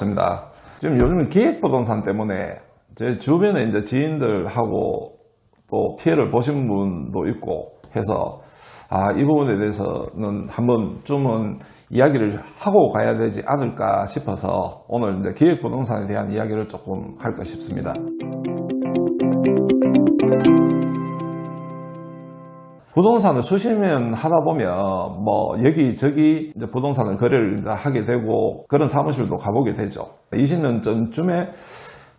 반갑습니다. 지금 요즘 기획부동산 때문에 제 주변에 이제 지인들하고 또 피해를 보신 분도 있고 해서 아, 이 부분에 대해서는 한번 좀은 이야기를 하고 가야 되지 않을까 싶어서 오늘 이제 기획부동산에 대한 이야기를 조금 할까 싶습니다. 부동산을 수십 년 하다 보면 뭐 여기저기 이제 부동산을 거래를 이제 하게 되고 그런 사무실도 가보게 되죠. 20년 전쯤에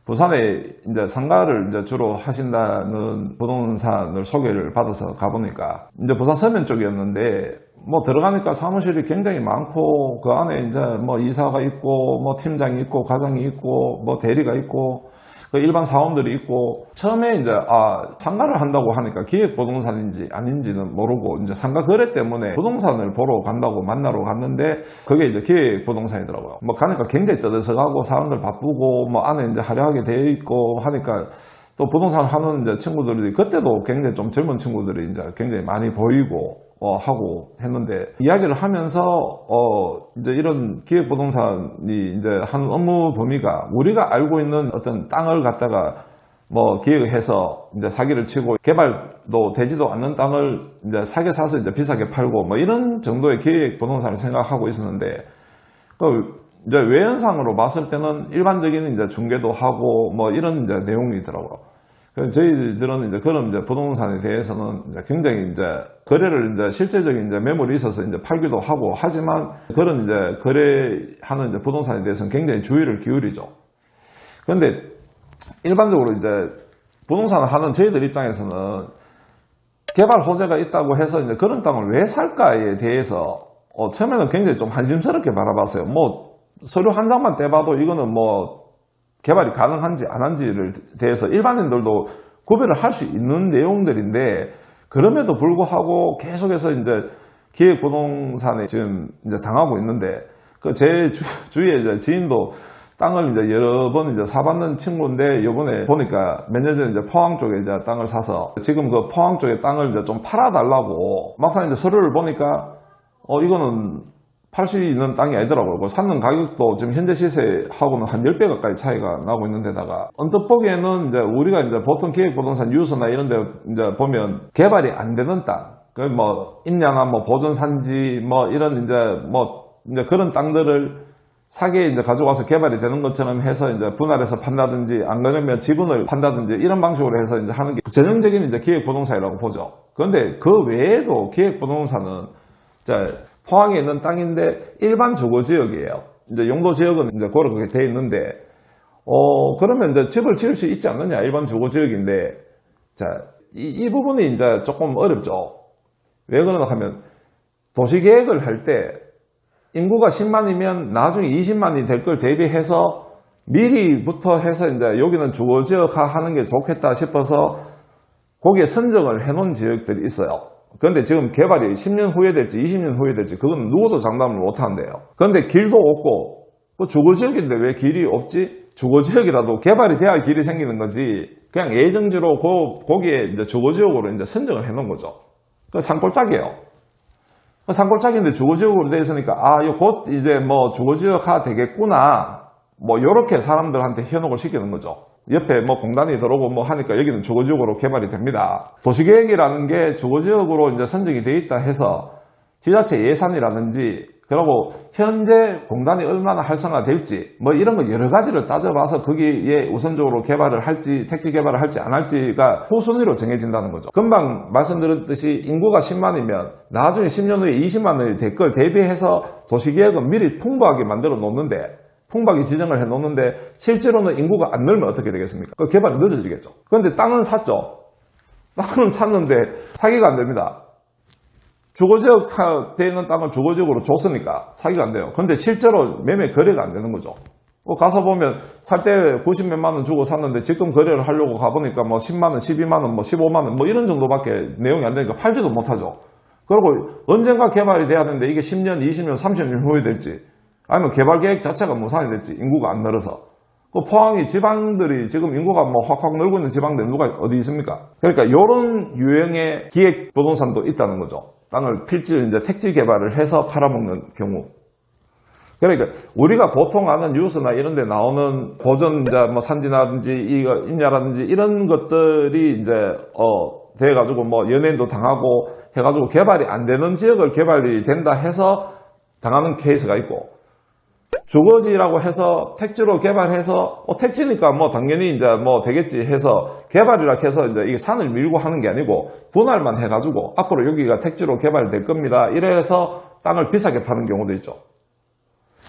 부산에 이제 상가를 이제 주로 하신다는 부동산을 소개를 받아서 가보니까 이제 부산 서면 쪽이었는데 뭐 들어가니까 사무실이 굉장히 많고 그 안에 이제 뭐 이사가 있고 뭐 팀장이 있고 과장이 있고 뭐 대리가 있고 그 일반 사원들이 있고 처음에 이제 아 상가를 한다고 하니까 기획 부동산인지 아닌지는 모르고 이제 상가 거래 때문에 부동산을 보러 간다고 만나러 갔는데 그게 이제 기획 부동산이더라고요. 뭐 가니까 굉장히 떠들썩 하고 사람들 바쁘고 뭐 안에 이제 화려하게 되어 있고 하니까 또 부동산 하는 이제 친구들이 그때도 굉장히 좀 젊은 친구들이 이제 굉장히 많이 보이고 어, 하고 했는데 이야기를 하면서 어, 이제 이런 기획 부동산이 이제 한 업무 범위가 우리가 알고 있는 어떤 땅을 갖다가 뭐 기획해서 이제 사기를 치고 개발도 되지도 않는 땅을 이제 사게 사서 이제 비싸게 팔고 뭐 이런 정도의 기획 부동산을 생각하고 있었는데 그 이제 외연상으로 봤을 때는 일반적인 이제 중개도 하고 뭐 이런 이제 내용이더라고요. 저희들은 이제 그런 이제 부동산에 대해서는 이제 굉장히 이제 거래를 이제 실제적인 이제 매물이 있어서 이제 팔기도 하고 하지만 그런 이제 거래하는 이제 부동산에 대해서는 굉장히 주의를 기울이죠. 그런데 일반적으로 이제 부동산을 하는 저희들 입장에서는 개발 호재가 있다고 해서 이제 그런 땅을 왜 살까에 대해서 어, 처음에는 굉장히 좀 한심스럽게 바라봤어요. 뭐 서류 한 장만 떼봐도 이거는 뭐 개발이 가능한지 안 한지를 대해서 일반인들도 구별을 할 수 있는 내용들인데 그럼에도 불구하고 계속해서 이제 기획 부동산에 지금 이제 당하고 있는데 그 제 주위에 이제 지인도 땅을 이제 여러 번 이제 사봤는 친구인데 요번에 보니까 몇 년 전에 이제 포항 쪽에 이제 땅을 사서 지금 그 포항 쪽에 땅을 이제 좀 팔아달라고 막상 이제 서류를 보니까 어 이거는 팔수 있는 땅이 아니더라고요. 그 샀는 가격도 지금 현재 시세하고는 한 10배 가까이 차이가 나고 있는 데다가 언뜻 보기에는 이제 우리가 이제 보통 기획부동산 유서나 이런 데 이제 보면 개발이 안 되는 땅, 그뭐 임량한 뭐 보존 산지 뭐 이런 이제 뭐 이제 그런 땅들을 사기에 이제 가져와서 개발이 되는 것처럼 해서 이제 분할해서 판다든지 안 그러면 지분을 판다든지 이런 방식으로 해서 이제 하는 게 전형적인 이제 기획 부동산이라고 보죠. 그런데 그 외에도 기획 부동산은 자 포항에 있는 땅인데 일반 주거 지역이에요. 이제 용도 지역은 이제 그렇게 돼 있는데 어 그러면 이제 집을 지을 수 있지 않느냐 일반 주거 지역인데 자이 이 부분이 이제 조금 어렵죠. 왜 그러나 하면 도시 계획을 할 때 인구가 10만이면 나중에 20만이 될 걸 대비해서 미리부터 해서 이제 여기는 주거 지역화 하는 게 좋겠다 싶어서 거기에 선정을 해놓은 지역들이 있어요. 그런데 지금 개발이 10년 후에 될지 20년 후에 될지 그건 누구도 장담을 못 하는데요. 그런데 길도 없고 그 주거지역인데 왜 길이 없지? 주거지역이라도 개발이 돼야 길이 생기는 거지. 그냥 예정지로 그, 거기에 이제 주거지역으로 이제 선정을 해놓은 거죠. 그 산골짜기예요. 산골짜기인데 주거지역으로 돼 있으니까 아, 곧 이제 뭐 주거지역화 되겠구나. 뭐 요렇게 사람들한테 현혹을 시키는 거죠. 옆에 뭐 공단이 들어오고 뭐 하니까 여기는 주거지역으로 개발이 됩니다. 도시계획이라는 게 주거지역으로 이제 선정이 돼 있다 해서 지자체 예산이라든지 그리고 현재 공단이 얼마나 활성화될지 뭐 이런 거 여러 가지를 따져봐서 거기에 우선적으로 개발을 할지 택지 개발을 할지 안 할지가 후순위로 정해진다는 거죠. 금방 말씀드렸듯이 인구가 10만이면 나중에 10년 후에 20만이 될 걸 대비해서 도시계획은 미리 풍부하게 만들어 놓는데 풍부하게 지정을 해 놓는데 실제로는 인구가 안 늘면 어떻게 되겠습니까? 그 개발이 늦어지겠죠. 그런데 땅은 샀죠. 땅은 샀는데 사기가 안 됩니다. 주거지역 되어 있는 땅을 주거지역으로 줬으니까 사기가 안 돼요. 근데 실제로 매매 거래가 안 되는 거죠. 뭐 가서 보면 살 때 90몇만 원 주고 샀는데 지금 거래를 하려고 가보니까 뭐 10만 원, 12만 원, 뭐 15만 원 뭐 이런 정도밖에 내용이 안 되니까 팔지도 못하죠. 그리고 언젠가 개발이 돼야 되는데 이게 10년, 20년, 30년 후에 될지 아니면 개발 계획 자체가 무산이 될지 인구가 안 늘어서 그 포항이 지방들이 지금 인구가 뭐 확확 늘고 있는 지방들 누가 어디 있습니까? 그러니까 이런 유형의 기획 부동산도 있다는 거죠. 땅을 필지 이제 택지 개발을 해서 팔아먹는 경우. 그러니까 우리가 보통 아는 뉴스나 이런 데 나오는 보전 이제 뭐 산지라든지 이거 임야라든지 이런 것들이 이제 어 돼 가지고 뭐 연예인도 당하고 해 가지고 개발이 안 되는 지역을 개발이 된다 해서 당하는 케이스가 있고 주거지라고 해서 택지로 개발해서 어, 택지니까 뭐 당연히 이제 뭐 되겠지 해서 개발이라 해서 이제 이게 산을 밀고 하는 게 아니고 분할만 해가지고 앞으로 여기가 택지로 개발될 겁니다. 이래서 땅을 비싸게 파는 경우도 있죠.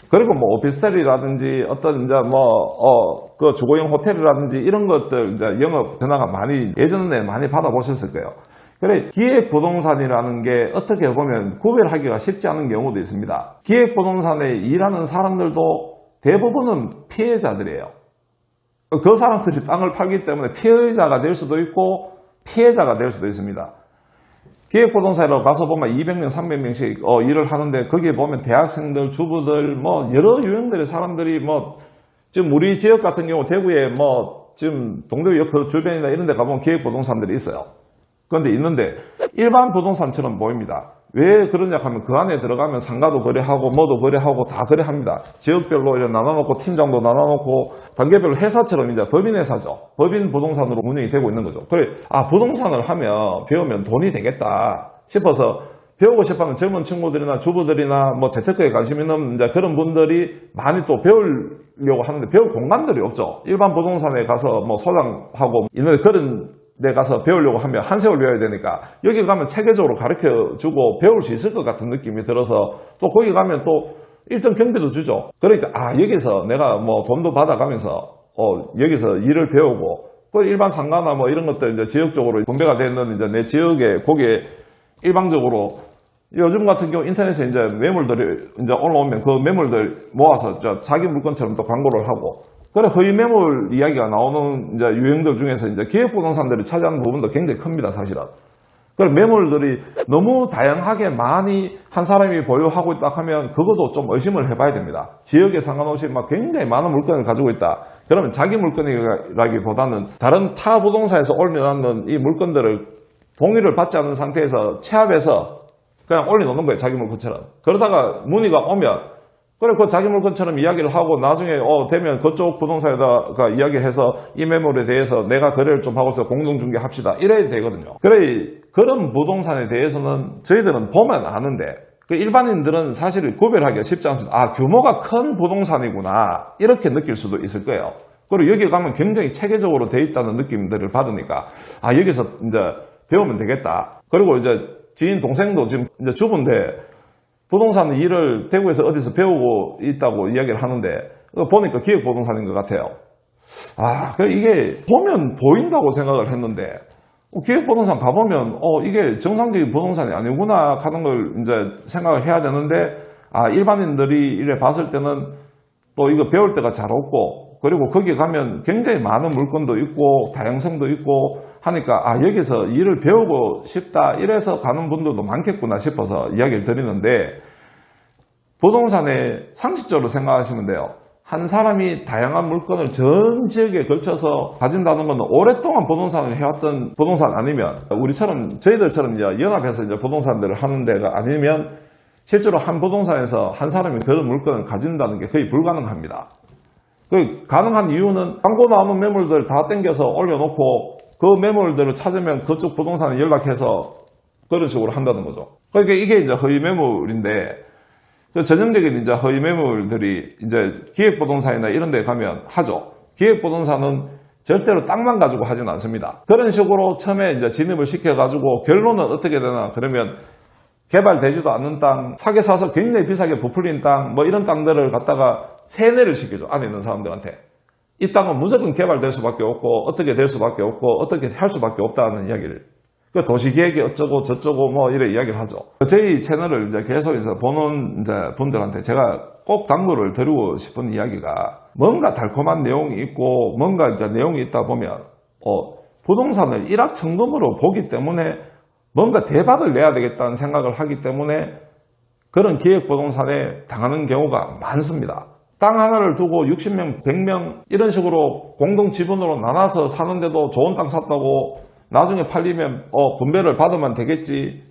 그리고 뭐 오피스텔이라든지 어떤 이제 뭐어그 주거용 호텔이라든지 이런 것들 이제 영업 변화가 많이 예전에 많이 받아보셨을 거예요. 그래 기획 부동산이라는 게 어떻게 보면 구별하기가 쉽지 않은 경우도 있습니다. 기획 부동산에 일하는 사람들도 대부분은 피해자들이에요. 그 사람들이 땅을 팔기 때문에 피해자가 될 수도 있고 피해자가 될 수도 있습니다. 기획부동산으로 가서 보면 200명, 300명씩 어, 일을 하는데 거기에 보면 대학생들, 주부들, 뭐 여러 유형들의 사람들이 뭐 지금 우리 지역 같은 경우 대구에 뭐 지금 동대구역 그 주변이나 이런 데 가보면 기획부동산들이 있어요. 그런데 있는데 일반 부동산처럼 보입니다. 왜 그러냐 하면 그 안에 들어가면 상가도 거래하고 뭐도 거래하고 다 거래합니다. 지역별로 이렇게 나눠놓고 팀장도 나눠놓고 단계별로 회사처럼 이제 법인 회사죠. 법인 부동산으로 운영이 되고 있는 거죠. 그래 아 부동산을 하면 배우면 돈이 되겠다 싶어서 배우고 싶어하는 젊은 친구들이나 주부들이나 뭐 재테크에 관심 있는 이제 그런 분들이 많이 또 배우려고 하는데 배울 공간들이 없죠. 일반 부동산에 가서 뭐 소장하고 있는데 그런 데 가서 배우려고 하면 한 세월 배워야 되니까 여기 가면 체계적으로 가르쳐 주고 배울 수 있을 것 같은 느낌이 들어서 또 거기 가면 또 일정 경비도 주죠. 그러니까 아 여기서 내가 뭐 돈도 받아가면서 어 여기서 일을 배우고 또 일반 상가나 뭐 이런 것들 이제 지역적으로 분배가 되는 이제 내 지역에 거기에 일방적으로 요즘 같은 경우 인터넷에 이제 매물들이 이제 올라오면 그 매물들 모아서 저 자기 물건처럼 또 광고를 하고 그래 허위 매물 이야기가 나오는 이제 유형들 중에서 이제 기획부동산들이 차지하는 부분도 굉장히 큽니다 사실은. 그럼 매물들이 너무 다양하게 많이 한 사람이 보유하고 있다 하면 그것도 좀 의심을 해봐야 됩니다. 지역에 상관없이 막 굉장히 많은 물건을 가지고 있다. 그러면 자기 물건이라기보다는 다른 타 부동산에서 올려놨는 이 물건들을 동의를 받지 않은 상태에서 체합해서 그냥 올려놓는 거예요. 자기 물건처럼. 그러다가 문의가 오면 그래, 그 자기 물건처럼 이야기를 하고 나중에 어 되면 그쪽 부동산에다가 이야기를 해서 이 매물에 대해서 내가 거래를 좀 하고서 공동중개 합시다. 이래야 되거든요. 그래, 그런 부동산에 대해서는 저희들은 보면 아는데 그 일반인들은 사실 구별하기가 쉽지 않습니다. 아, 규모가 큰 부동산이구나. 이렇게 느낄 수도 있을 거예요. 그리고 여기 가면 굉장히 체계적으로 돼 있다는 느낌들을 받으니까 아, 여기서 이제 배우면 되겠다. 그리고 이제 지인 동생도 지금 이제 주부인데 부동산 일을 대구에서 어디서 배우고 있다고 이야기를 하는데 보니까 기획부동산인 것 같아요. 아, 그 이게 보면 보인다고 생각을 했는데 어, 기획부동산 가보면 어 이게 정상적인 부동산이 아니구나 하는 걸 이제 생각을 해야 되는데 아 일반인들이 이래 봤을 때는 또 이거 배울 때가 잘 없고 그리고 거기 가면 굉장히 많은 물건도 있고 다양성도 있고 하니까 아 여기서 일을 배우고 싶다 이래서 가는 분들도 많겠구나 싶어서 이야기를 드리는데 부동산에 상식적으로 생각하시면 돼요. 한 사람이 다양한 물건을 전 지역에 걸쳐서 가진다는 건 오랫동안 부동산을 해왔던 부동산 아니면 우리처럼 저희들처럼 이제 연합해서 이제 부동산들을 하는 데가 아니면 실제로 한 부동산에서 한 사람이 그런 물건을 가진다는 게 거의 불가능합니다. 그 가능한 이유는 광고 나오는 매물들 다 땡겨서 올려놓고 그 매물들을 찾으면 그쪽 부동산에 연락해서 그런 식으로 한다는 거죠. 그러니까 이게 이제 허위 매물인데 그 전형적인 이제 허위 매물들이 이제 기획부동산이나 이런 데 가면 하죠. 기획부동산은 절대로 땅만 가지고 하지는 않습니다. 그런 식으로 처음에 이제 진입을 시켜가지고 결론은 어떻게 되나 그러면 개발되지도 않는 땅, 사게 사서 굉장히 비싸게 부풀린 땅, 뭐 이런 땅들을 갖다가 세뇌를 시키죠. 안에 있는 사람들한테. 이 땅은 무조건 개발될 수밖에 없고, 어떻게 될 수밖에 없고, 어떻게 할 수밖에 없다는 이야기를. 그 도시계획이 어쩌고 저쩌고 뭐 이래 이야기를 하죠. 저희 채널을 이제 계속 해서 보는 이제 분들한테 제가 꼭 당부를 드리고 싶은 이야기가 뭔가 달콤한 내용이 있고 뭔가 이제 내용이 있다 보면 어, 부동산을 일확천금으로 보기 때문에 뭔가 대박을 내야 되겠다는 생각을 하기 때문에 그런 기획부동산에 당하는 경우가 많습니다. 땅 하나를 두고 60명, 100명 이런 식으로 공동 지분으로 나눠서 사는데도 좋은 땅 샀다고 나중에 팔리면 어, 분배를 받으면 되겠지.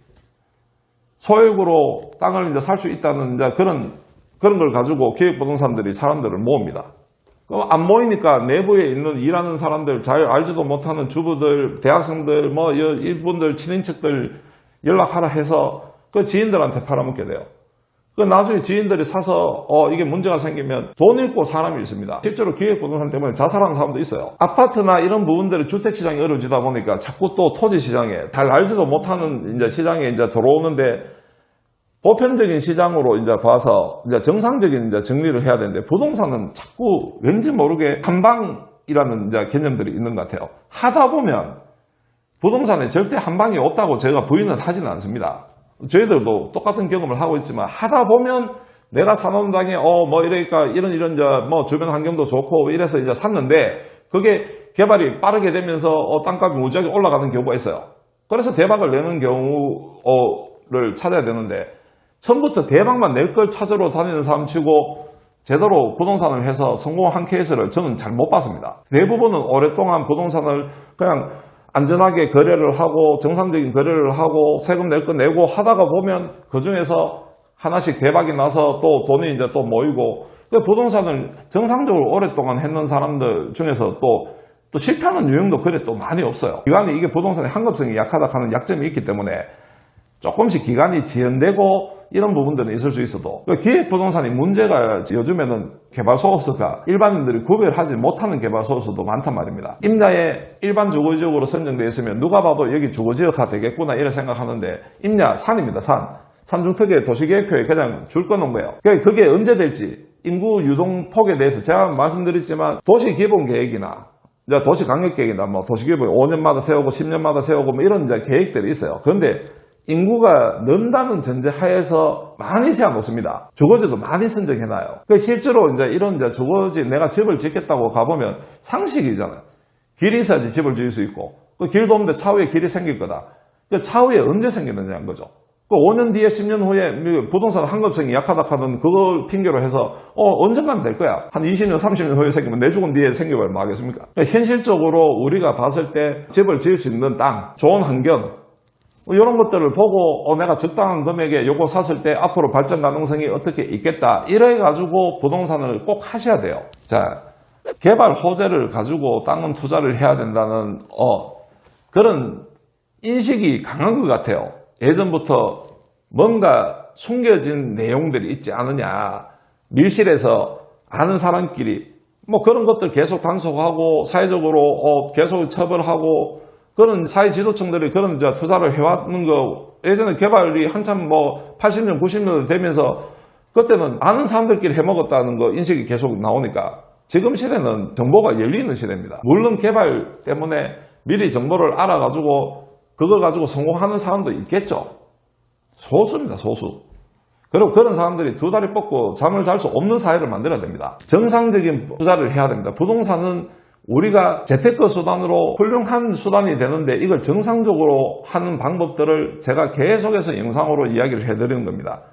소액으로 땅을 이제 살 수 있다는 이제 그런 그런 걸 가지고 기획부동산들이 사람들을 모읍니다. 안 모이니까 내부에 있는 일하는 사람들, 잘 알지도 못하는 주부들, 대학생들, 뭐 여- 이분들, 친인척들 연락하라 해서 그 지인들한테 팔아먹게 돼요. 그 나중에 지인들이 사서 어 이게 문제가 생기면 돈 잃고 사람이 있습니다. 실제로 기획부동산 때문에 자살하는 사람도 있어요. 아파트나 이런 부분들이 주택 시장이 어려워지다 보니까 자꾸 또 토지 시장에 잘 알지도 못하는 이제 시장에 이제 들어오는데 보편적인 시장으로 이제 봐서 이제 정상적인 이제 정리를 해야 되는데 부동산은 자꾸 왠지 모르게 한방이라는 이제 개념들이 있는 것 같아요. 하다 보면 부동산에 절대 한 방이 없다고 제가 부인은 하지는 않습니다. 저희들도 똑같은 경험을 하고 있지만 하다 보면 내가 사는 당에 어뭐 이러니까 이런 이런 이제 뭐 주변 환경도 좋고 이래서 이제 샀는데 그게 개발이 빠르게 되면서 어 땅값이 무지하게 올라가는 경우가 있어요. 그래서 대박을 내는 경우를 찾아야 되는데 처음부터 대박만 낼 걸 찾으러 다니는 사람 치고 제대로 부동산을 해서 성공한 케이스를 저는 잘 못 봤습니다. 대부분은 오랫동안 부동산을 그냥 안전하게 거래를 하고 정상적인 거래를 하고 세금 낼 거 내고 하다가 보면 그 중에서 하나씩 대박이 나서 또 돈이 이제 또 모이고 그 부동산을 정상적으로 오랫동안 했는 사람들 중에서 또, 또 실패하는 유형도 그래 또 많이 없어요. 기간이 이게 부동산의 한급성이 약하다 하는 약점이 있기 때문에 조금씩 기간이 지연되고 이런 부분들은 있을 수 있어도 그 기획부동산이 문제가 요즘에는 개발 소속서가 일반인들이 구별하지 못하는 개발 소속서도 많단 말입니다. 임야에 일반 주거지역으로 선정되어 있으면 누가 봐도 여기 주거지역화 되겠구나 이렇게 생각하는데 임야 산입니다 산. 산중특의 도시계획표에 그냥 줄 거는 거예요. 그러니까 그게 언제 될지 인구 유동폭에 대해서 제가 말씀드렸지만 도시기본계획이나 도시강력계획이나 뭐 도시계획 5년마다 세우고 10년마다 세우고 뭐 이런 이제 계획들이 있어요. 그런데 인구가 는다는 전제 하에서 많이 세워놓습니다. 주거지도 많이 선정해놔요. 그 실제로 이제 이런 이제 주거지 내가 집을 짓겠다고 가보면 상식이잖아요. 길이 있어야지 집을 지을 수 있고 그 길도 없는데 차후에 길이 생길 거다. 그 차후에 언제 생기느냐는 거죠. 그 5년 뒤에 10년 후에 부동산 한급성이 약하다 하는 그걸 핑계로 해서 어 언젠간 될 거야. 한 20년 30년 후에 생기면 내 죽은 뒤에 생겨버리면 뭐 하겠습니까? 그러니까 현실적으로 우리가 봤을 때 집을 지을 수 있는 땅, 좋은 환경 이런 것들을 보고 어, 내가 적당한 금액에 요거 샀을 때 앞으로 발전 가능성이 어떻게 있겠다 이래 가지고 부동산을 꼭 하셔야 돼요. 자 개발 호재를 가지고 땅은 투자를 해야 된다는 어, 그런 인식이 강한 것 같아요. 예전부터 뭔가 숨겨진 내용들이 있지 않느냐. 밀실에서 아는 사람끼리 뭐 그런 것들 계속 단속하고 사회적으로 어, 계속 처벌하고 그런 사회 지도층들이 그런 이제 투자를 해왔는 거 예전에 개발이 한참 뭐 80년 90년 되면서 그때는 아는 사람들끼리 해먹었다는 거 인식이 계속 나오니까 지금 시대는 정보가 열리는 시대입니다. 물론 개발 때문에 미리 정보를 알아가지고 그걸 가지고 성공하는 사람도 있겠죠. 소수입니다, 소수. 그리고 그런 사람들이 두 다리 뻗고 잠을 잘 수 없는 사회를 만들어야 됩니다. 정상적인 투자를 해야 됩니다. 부동산은 우리가 재테크 수단으로 훌륭한 수단이 되는데 이걸 정상적으로 하는 방법들을 제가 계속해서 영상으로 이야기를 해드리는 겁니다.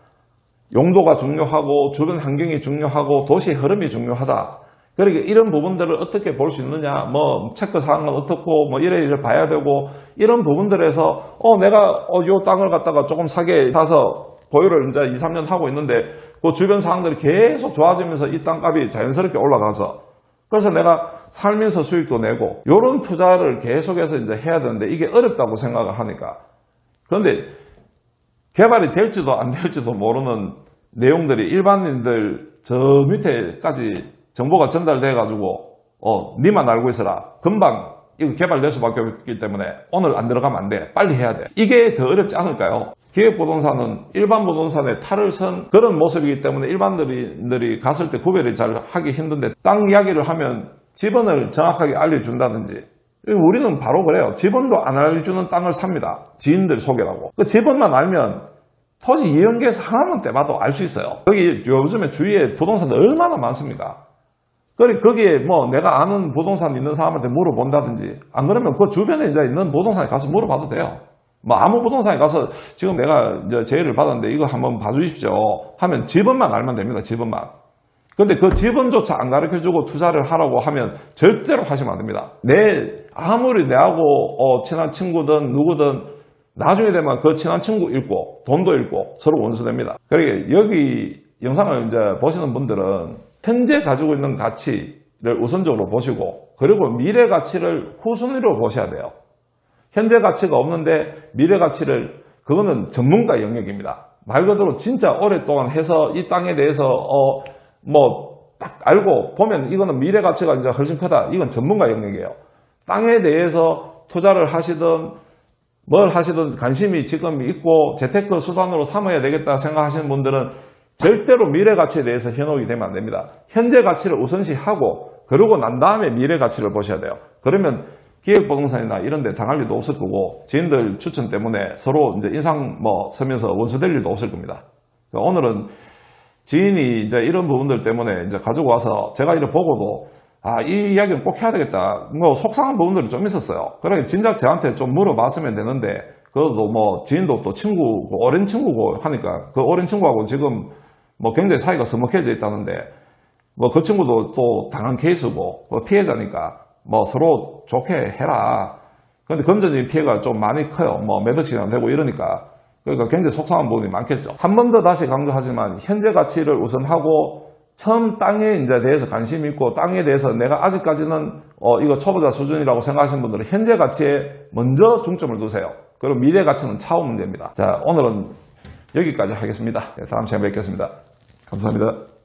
용도가 중요하고 주변 환경이 중요하고 도시의 흐름이 중요하다. 그러니까 이런 부분들을 어떻게 볼 수 있느냐, 뭐 체크 사항은 어떻고, 뭐 이래 이래 봐야 되고 이런 부분들에서 어 내가 어, 요 땅을 갖다가 조금 사게 사서 보유를 이제 2, 3년 하고 있는데 그 주변 상황들이 계속 좋아지면서 이 땅값이 자연스럽게 올라가서 그래서 내가 살면서 수익도 내고 이런 투자를 계속해서 이제 해야 되는데 이게 어렵다고 생각을 하니까. 그런데 개발이 될지도 안 될지도 모르는 내용들이 일반인들 저 밑에까지 정보가 전달돼 가지고 어 니만 알고 있어라. 금방 이거 개발될 수밖에 없기 때문에 오늘 안 들어가면 안 돼. 빨리 해야 돼. 이게 더 어렵지 않을까요? 기획부동산은 일반 부동산에 탈을 선 그런 모습이기 때문에 일반인들이 갔을 때 구별이 잘 하기 힘든데 땅 이야기를 하면 지번을 정확하게 알려준다든지 우리는 바로 그래요. 지번도 안 알려주는 땅을 삽니다. 지인들 소개라고. 그 지번만 알면 토지 이용계에서 하나만 떼봐도 알 수 있어요. 여기 요즘에 주위에 부동산 얼마나 많습니까? 그리 거기에 뭐 내가 아는 부동산 있는 사람한테 물어본다든지 안 그러면 그 주변에 있는 부동산에 가서 물어봐도 돼요. 뭐 아무 부동산에 가서 지금 내가 이제 제의를 받았는데 이거 한번 봐주십시오 하면 지번만 알면 됩니다. 지번만. 근데 그 지번조차 안 가르쳐 주고 투자를 하라고 하면 절대로 하시면 안 됩니다. 내 아무리 내하고 어, 친한 친구든 누구든 나중에 되면 그 친한 친구 잃고 돈도 잃고 서로 원수됩니다. 그러니까 여기 영상을 이제 보시는 분들은 현재 가지고 있는 가치를 우선적으로 보시고 그리고 미래 가치를 후순위로 보셔야 돼요. 현재 가치가 없는데 미래 가치를 그거는 전문가 영역입니다. 말 그대로 진짜 오랫동안 해서 이 땅에 대해서 어 뭐 딱 알고 보면 이거는 미래 가치가 이제 훨씬 크다. 이건 전문가 영역이에요. 땅에 대해서 투자를 하시든 뭘 하시든 관심이 지금 있고 재테크 수단으로 삼아야 되겠다 생각하시는 분들은 절대로 미래 가치에 대해서 현혹이 되면 안 됩니다. 현재 가치를 우선시하고 그러고 난 다음에 미래 가치를 보셔야 돼요. 그러면 기획부동산이나 이런 데 당할 일도 없을 거고 지인들 추천 때문에 서로 이제 인상 뭐 서면서 원수될 일도 없을 겁니다. 그러니까 오늘은 지인이 이제 이런 부분들 때문에 이제 가지고 와서 제가 이를 보고도 아, 이 이야기는 꼭 해야 되겠다. 뭐 속상한 부분들이 좀 있었어요. 그러니 진작 저한테 좀 물어봤으면 되는데 그것도 뭐 지인도 또 친구고 오랜 친구고 하니까 그 오랜 친구하고 지금 뭐 굉장히 사이가 서먹해져 있다는데 뭐 그 친구도 또 당한 케이스고 뭐 피해자니까 뭐 서로 좋게 해라. 근데 금전적인 피해가 좀 많이 커요. 뭐 몇 억씩이나 되고 이러니까. 그러니까 굉장히 속상한 부분이 많겠죠. 한 번 더 다시 강조하지만 현재 가치를 우선하고 처음 땅에 이제 대해서 관심이 있고 땅에 대해서 내가 아직까지는 어 이거 초보자 수준이라고 생각하시는 분들은 현재 가치에 먼저 중점을 두세요. 그리고 미래 가치는 차후 문제입니다. 자 오늘은 여기까지 하겠습니다. 네, 다음 시간에 뵙겠습니다. 감사합니다.